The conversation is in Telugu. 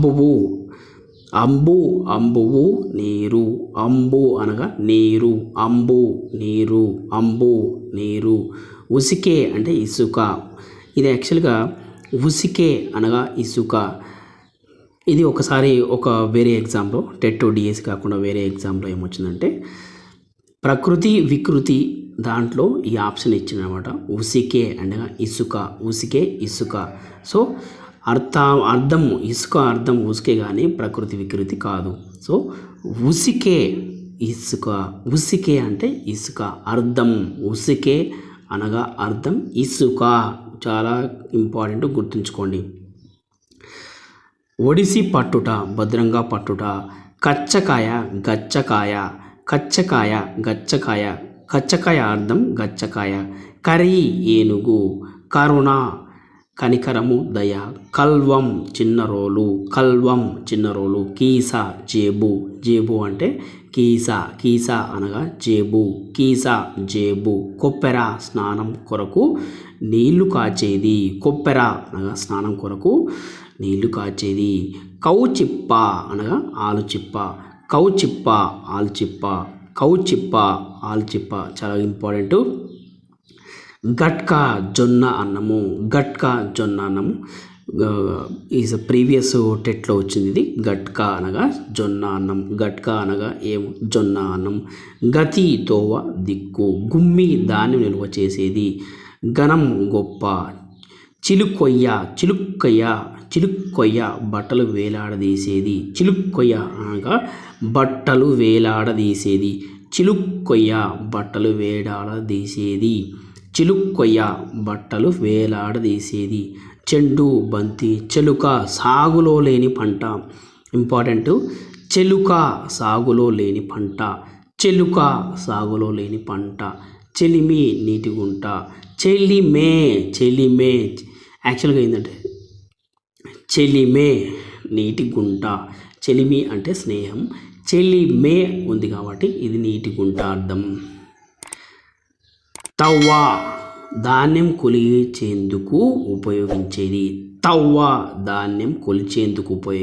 అంబువు. అంబు అంబువు నీరు. అంబు అనగా నీరు. అంబు నీరు. అంబు నీరు. ఉసికే అంటే ఇసుక. ఇది యాక్చువల్గా ఉసికే అనగా ఇసుక. ఇది ఒకసారి ఒక వేరే ఎగ్జామ్లో టెట్ డిఎస్ కాకుండా వేరే ఎగ్జామ్లో ఏమొచ్చిందంటే ప్రకృతి వికృతి దాంట్లో ఈ ఆప్షన్ ఇచ్చిందనమాట. ఉసికే అనగా ఇసుక. ఉసికే ఇసుక. సో అర్థ అర్థం ఇసుక అర్థం ఉసికే కానీ ప్రకృతి వికృతి కాదు. సో ఉసికే ఇసుక ఉసికే అంటే ఇసుక అర్థం ఉసికే అనగా అర్థం ఇసుక. చాలా ఇంపార్టెంట్ గుర్తుంచుకోండి. ఒడిసి పట్టుట భద్రంగా పట్టుట కచ్చకాయ గచ్చకాయ కచ్చకాయ గచ్చకాయ కచ్చకాయ అర్థం గచ్చకాయ కరీ ఏనుగు కరుణ కనికరము దయ. కల్వం చిన్న రోలు కల్వం చిన్న రోలు జేబు. జేబు అంటే కీసా కీసా అనగా జేబు. కీసా జేబు. కొప్పెర స్నానం కొరకు నీళ్ళు కాచేది. కొప్పెర అనగా స్నానం కొరకు నీళ్ళు కాచేది. కౌచిప్ప అనగా ఆలుచిప్ప. కౌచిప్ప ఆల్చిప్ప. కౌచిప్ప ఆల్చిప్ప చాలా ఇంపార్టెంట్. గట్కా జొన్న అన్నము గట్కా జొన్న అన్నము ఈజ్ ప్రీవియస్ టెట్లో వచ్చింది ఇది. గట్కా అనగా జొన్న అన్నం గట్కా అనగా ఏం? జొన్న అన్నం. గతి తోవ దిక్కు గుమ్మి ధాన్యం నిల్వ చేసేది. ఘనం గొప్ప చిలుకొయ్య చిలుక్కయ్య చిలుక్కొయ్య బట్టలు వేలాడదీసేది. చిలుక్కొయ్య అనగా బట్టలు వేలాడదీసేది. చిలుక్కొయ్య బట్టలు వేలాడదీసేది. చిలుక్కొయ్య బట్టలు వేలాడదీసేది. చెండు బంతి చెలుక సాగులో లేని పంట. ఇంపార్టెంట్ చెలుక సాగులో లేని పంట. చెలుక సాగులో లేని పంట. చెలిమి నీటి గుంట. చెలిమే చెలిమే. యాక్చువల్గా ఏంటంటే చెలిమే నీటి గుంట. చెలిమి అంటే స్నేహం. చెలిమే ఉంది కాబట్టి ఇది నీటి గుంట అర్థం. తవ్వ ధాన్యం కొలిచేందుకు ఉపయోగించేది. తవ్వ ధాన్యం కొలిచేందుకు ఉపయోగించేది